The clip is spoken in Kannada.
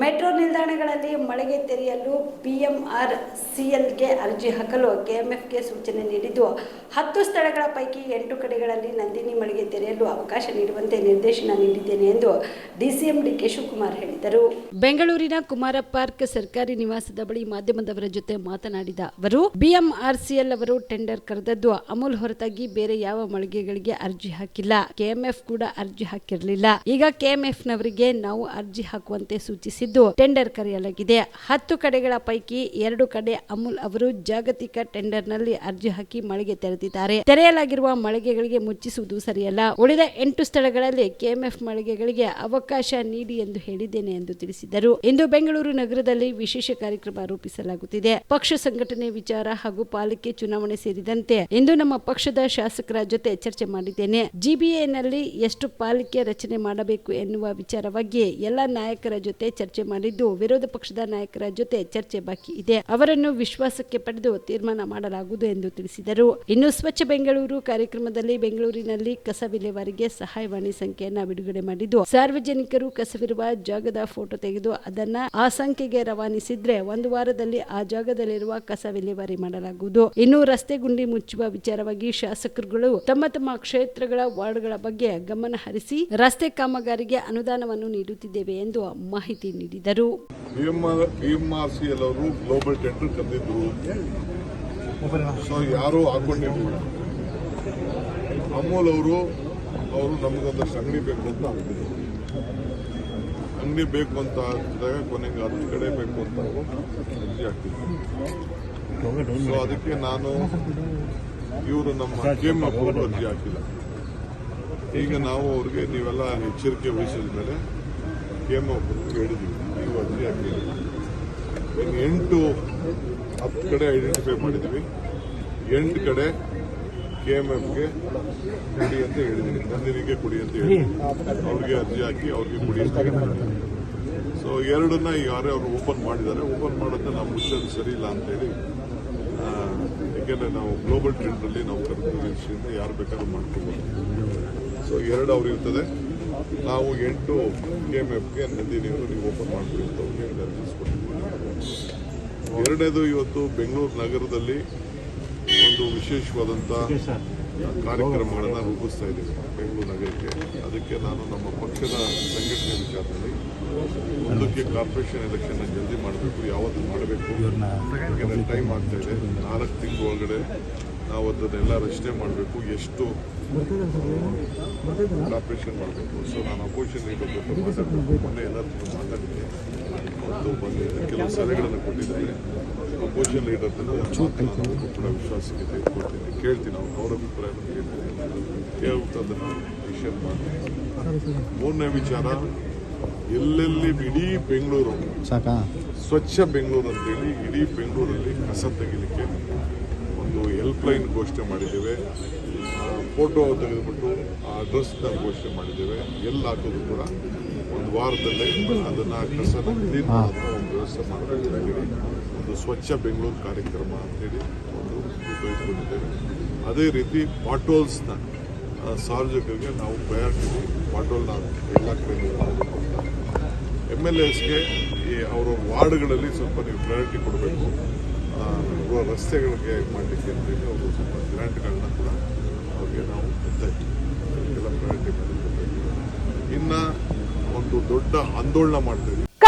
ಮೆಟ್ರೋ ನಿಲ್ದಾಣಗಳಲ್ಲಿ ಮಳೆಗೆ ತೆರೆಯಲು ಪಿಎಂಆರ್ ಸಿಎಲ್ಗೆ ಅರ್ಜಿ ಹಾಕಲು ಕೆಎಂಎಫ್ಗೆ ಸೂಚನೆ ನೀಡಿದ್ದು, ಹತ್ತು ಸ್ಥಳಗಳ ಪೈಕಿ ಎಂಟು ಕಡೆಗಳಲ್ಲಿ ನಂದಿನಿ ಮಳೆಗೆ ತೆರೆಯಲು ಅವಕಾಶ ನೀಡುವಂತೆ ನಿರ್ದೇಶನ ನೀಡಿದ್ದೇನೆ ಎಂದು ಡಿಸಿಎಂ ಡಿಕೆ ಶಿವಕುಮಾರ್ ಹೇಳಿದರು. ಬೆಂಗಳೂರಿನ ಕುಮಾರ ಪಾರ್ಕ್ ಸರ್ಕಾರಿ ನಿವಾಸದ ಬಳಿ ಮಾಧ್ಯಮದವರ ಜೊತೆ ಮಾತನಾಡಿದ ಅವರು, ಬಿಎಂಆರ್ಸಿಎಲ್ ಅವರು ಟೆಂಡರ್ ಕರೆದದ್ದು ಅಮೂಲ್ ಹೊರತಾಗಿ ಬೇರೆ ಯಾವ ಮಳಿಗೆಗಳಿಗೆ ಅರ್ಜಿ ಹಾಕಿಲ್ಲ. ಕೆಎಂಎಫ್ ಕೂಡ ಅರ್ಜಿ ಹಾಕಿರಲಿಲ್ಲ. ಈಗ ಕೆಎಂಎಫ್ ನವರಿಗೆ ನಾವು ಅರ್ಜಿ ಹಾಕುವಂತೆ ಸೂಚಿಸಿದ್ದು ಟೆಂಡರ್ ಕರೆಯಲಾಗಿದೆ. ಹತ್ತು ಕಡೆಗಳ ಪೈಕಿ ಎರಡು ಕಡೆ ಅಮೂಲ್ ಅವರು ಜಾಗತಿಕ ಟೆಂಡರ್ನಲ್ಲಿ ಅರ್ಜಿ ಹಾಕಿ ಮಳಿಗೆ ತೆರೆದಿದ್ದಾರೆ. ತೆರೆಯಲಾಗಿರುವ ಮಳಿಗೆಗಳಿಗೆ ಮುಚ್ಚಿಸುವುದು ಸರಿಯಲ್ಲ. ಉಳಿದ ಎಂಟು ಸ್ಥಳಗಳಲ್ಲಿ ಕೆಎಂಎಫ್ ಮಳಿಗೆಗಳಿಗೆ ಅವಕಾಶ ನೀಡಿ ಎಂದು ಹೇಳಿದ್ದೇನೆ ಎಂದು ತಿಳಿಸಿದರು. ಇಂದು ಬೆಂಗಳೂರು ನಗರದಲ್ಲಿ ವಿಶೇಷ ಕಾರ್ಯಕ್ರಮ ರೂಪಿಸಲಾಗುತ್ತಿದೆ. ಪಕ್ಷ ಸಂಘಟನೆ ವಿಚಾರ ಹಾಗೂ ಪಾಲಿಕೆ ಚುನಾವಣೆ ಸೇರಿದಂತೆ ಇಂದು ನಮ್ಮ ಪಕ್ಷದ ಶಾಸಕರ ಜೊತೆ ಚರ್ಚೆ ಮಾಡಿದ್ದೇನೆ. ಜಿಬಿಎನಲ್ಲಿ ಎಷ್ಟು ಪಾಲಿಕೆ ರಚನೆ ಮಾಡಬೇಕು ಎನ್ನುವ ವಿಚಾರವಾಗಿ ಎಲ್ಲ ನಾಯಕರ ಜೊತೆ ಚರ್ಚೆ ಮಾಡಿದ್ದು ವಿರೋಧ ಪಕ್ಷದ ನಾಯಕರ ಜೊತೆ ಚರ್ಚೆ ಬಾಕಿ ಇದೆ. ಅವರನ್ನು ವಿಶ್ವಾಸಕ್ಕೆ ಪಡೆದು ತೀರ್ಮಾನ ಮಾಡಲಾಗುವುದು ಎಂದು ತಿಳಿಸಿದರು. ಇನ್ನು ಸ್ವಚ್ಛ ಬೆಂಗಳೂರು ಕಾರ್ಯಕ್ರಮದಲ್ಲಿ ಬೆಂಗಳೂರಿನಲ್ಲಿ ಕಸ ವಿಲೇವಾರಿಗೆ ಸಹಾಯವಾಣಿ ಸಂಖ್ಯೆಯನ್ನು ಬಿಡುಗಡೆ ಮಾಡಿದ್ದು, ಸಾರ್ವಜನಿಕರು ಕಸವಿರುವ ಜಾಗದ ಫೋಟೋ ತೆಗೆದು ಅದನ್ನ ಆ ಸಂಖ್ಯೆಗೆ ರವಾನಿಸಿದ್ರೆ ಒಂದು ವಾರದಲ್ಲಿ ಆ ಜಾಗದಲ್ಲಿರುವ ಕಸ ವಿಲೇವಾರಿ ಮಾಡಲಾಗುವುದು. ಇನ್ನು ರಸ್ತೆ ಗುಂಡಿ ಮುಚ್ಚುವ ವಿಚಾರವಾಗಿ ಶಾಸಕರುಗಳು ತಮ್ಮ ತಮ್ಮ ಕ್ಷೇತ್ರಗಳ ವಾರ್ಡ್ಗಳ ಬಗ್ಗೆ ಗಮನ ಹರಿಸಿ ರಸ್ತೆ ಕಾಮಗಾರಿಗೆ ಅನುದಾನವನ್ನು ನೀಡುತ್ತಿದ್ದೇವೆ ಎಂದು ಮಾಹಿತಿ ನೀಡಿದರು. ಗ್ಲೋಬಲ್ ಟೆಂಡರ್ ಕರೆದಿದ್ರು ಸೊ ಯಾರು ಹಾಕೊಂಡಿರ್ಲಿಲ್ಲ. ಅಮೂಲ್ ಅವರು ಅವರು ನಮಗೊಂದಷ್ಟು ಅಂಗಡಿ ಬೇಕು ಅಂತ ಹಾಕಿದ್ರು ಅಂಗಡಿ ಬೇಕು ಅಂತ ಹಾಕಿದಾಗ ಕೊನೆಗೆ ಅದ್ರ ಕಡೆ ಬೇಕು ಅಂತ ಅರ್ಜಿ ಹಾಕಿದ್ದೆ ಸೊ ಅದಕ್ಕೆ ನಾನು ಇವರು ನಮ್ಮ ಕೆಎಂ ಅವರು ಅರ್ಜಿ ಹಾಕಿಲ್ಲ. ಈಗ ನಾವು ಅವ್ರಿಗೆ ನೀವೆಲ್ಲ ಎಚ್ಚರಿಕೆ ವಹಿಸಿದ ಮೇಲೆ ಕೆಎಂ ಎಂ ಹೇಳಿದ್ದೀವಿ ನೀವು ಅರ್ಜಿ ಹಾಕಿದ್ದೀವಿ ಎಂಟು ಹತ್ತು ಕಡೆ ಐಡೆಂಟಿಫೈ ಮಾಡಿದ್ದೀವಿ ಎಂಟು ಕಡೆ ಕೆ ಎಂ ಎಫ್ಗೆ ಕೊಡಿ ಅಂತ ಹೇಳಿದ್ದೀನಿ ನಂದಿನಿಗೆ ಕೊಡಿ ಅಂತ ಹೇಳಿ ಅವ್ರಿಗೆ ಅರ್ಜಿ ಹಾಕಿ ಅವ್ರಿಗೆ ಕುಡಿ ಅಂತ ಸೊ ಎರಡನ್ನ ಯಾರೇ ಅವರು ಓಪನ್ ಮಾಡಿದ್ದಾರೆ. ಓಪನ್ ಮಾಡೋದನ್ನ ನಾವು ಮುಚ್ಚೋದು ಸರಿ ಇಲ್ಲ ಅಂತೇಳಿ ಯಾಕೆಂದರೆ ನಾವು ಗ್ಲೋಬಲ್ ಟ್ರೆಂಡಲ್ಲಿ ನಾವು ಕರ್ಕೊಂಡು ಯಾರು ಬೇಕಾದ್ರೂ ಮಾಡ್ಕೊಬೋದು. ಸೊ ಎರಡು ಅವ್ರು ಇರ್ತದೆ. ನಾವು ಎಂಟು ಕೆ ಎಂ ಎಫ್ಗೆ ನೀರು ನೀವು ಓಪನ್ ಮಾಡ್ತೀವಿ ಅಂತ ಅರ್ಜೀಸ್ ಎರಡನೇದು ಇವತ್ತು ಬೆಂಗಳೂರು ನಗರದಲ್ಲಿ ಒಂದು ವಿಶೇಷವಾದಂಥ ಕಾರ್ಯಕ್ರಮಗಳನ್ನು ರೂಪಿಸ್ತಾ ಇದ್ದೀವಿ ಬೆಂಗಳೂರು ನಗರಕ್ಕೆ. ಅದಕ್ಕೆ ನಾನು ನಮ್ಮ ಪಕ್ಷದ ಸಂಘಟನೆ ವಿಚಾರದಲ್ಲಿ ಮುಂದಕ್ಕೆ ಕಾರ್ಪೊರೇಷನ್ ಎಲೆಕ್ಷನ್ ಜಲ್ದಿ ಮಾಡಬೇಕು ಯಾವತ್ತು ಮಾಡಬೇಕು. ಯಾಕಂದ್ರೆ ಟೈಮ್ ಆಗ್ತಾ ಇದೆ. ನಾಲ್ಕು ತಿಂಗಳ ಒಳಗಡೆ ನಾವು ಅದನ್ನೆಲ್ಲ ರಚನೆ ಮಾಡಬೇಕು ಎಷ್ಟು ಆಪ್ರೇಷನ್ ಮಾಡಬೇಕು. ಸೊ ನಾನು ಅಪೋಸಿಷನ್ ಮಾತಾಡಬೇಕು ಮೊನ್ನೆ ಎಲ್ಲರ ಮಾತಾಡಿದ್ದೆ. ಒಂದು ಬಂದಿದ್ದ ಕೆಲವು ಸಲಹೆಗಳನ್ನು ಕೊಟ್ಟಿದ್ದಾರೆ. ಅಪೋಸಿಷನ್ ಲೀಡರ್ ನಾನು ಕೂಡ ವಿಶ್ವಾಸಕ್ಕೆ ತೆಗೆದುಕೊಳ್ತೀನಿ. ಕೇಳ್ತೀನಿ ಅವ್ರು ಅವರ ಅಭಿಪ್ರಾಯ ಕೇಳ್ತೀನಿ ಕೇಳ್ಬಿಟ್ಟು ಅದನ್ನು ಮಾಡ್ತೀನಿ. ಮೂರನೇ ವಿಚಾರ ಎಲ್ಲೆಲ್ಲಿ ಇಡೀ ಬೆಂಗಳೂರು ಸಾಕಾ? ಸ್ವಚ್ಛ ಬೆಂಗಳೂರು ಅಂತೇಳಿ ಇಡೀ ಬೆಂಗಳೂರಲ್ಲಿ ಕಸ ತೆಗಿಲಿಕ್ಕೆ ಒಂದು ಹೆಲ್ಪ್ಲೈನ್ ಘೋಷಣೆ ಮಾಡಿದ್ದೇವೆ. ಫೋಟೋ ತೆಗೆದುಬಿಟ್ಟು ಆ ಡ್ರೆಸ್ನ ಘೋಷಣೆ ಮಾಡಿದ್ದೇವೆ. ಎಲ್ಲಿ ಹಾಕೋದು ಕೂಡ ಒಂದು ವಾರದಲ್ಲೇ ಅದನ್ನು ಕಸನ ಕ್ಲೀನ್ ಮಾಡೋದು ಒಂದು ವ್ಯವಸ್ಥೆ ಮಾಡಬೇಕಾಗಿದೆ. ಒಂದು ಸ್ವಚ್ಛ ಬೆಂಗಳೂರು ಕಾರ್ಯಕ್ರಮ ಅಂತೇಳಿ ಒಂದು ತೆಗೆದುಕೊಂಡಿದ್ದೇವೆ ಅದೇ ರೀತಿ ಪಾಟೋಲ್ಸ್ನ ಸಾರ್ವಜನಿಕರಿಗೆ ನಾವು ಪ್ರಯಾರಿಟಿ ಪಾಟೋಲ್ನ ಎಲ್ಲ ಕಡೆಯಿಂದ ಎಂ ಎಲ್ ಎಸ್ಗೆ ಈ ಅವರ ವಾರ್ಡ್ಗಳಲ್ಲಿ ಸ್ವಲ್ಪ ನೀವು ಪ್ರಯಾರಿಟಿ ಕೊಡಬೇಕು. ರಸ್ತೆಗಳಿಗೆ ಮಾಡಲಿಕ್ಕೆ ಅಂತೇಳಿ ಅವರು ಸ್ವಲ್ಪ ಗ್ರ್ಯಾಂಟ್ಗಳನ್ನ ಕೂಡ ಅವ್ರಿಗೆ ನಾವು ಕೊಡ್ತಾ ಇದ್ದೀವಿ ಇನ್ನು ಒಂದು ದೊಡ್ಡ ಆಂದೋಲನ ಮಾಡ್ತಾ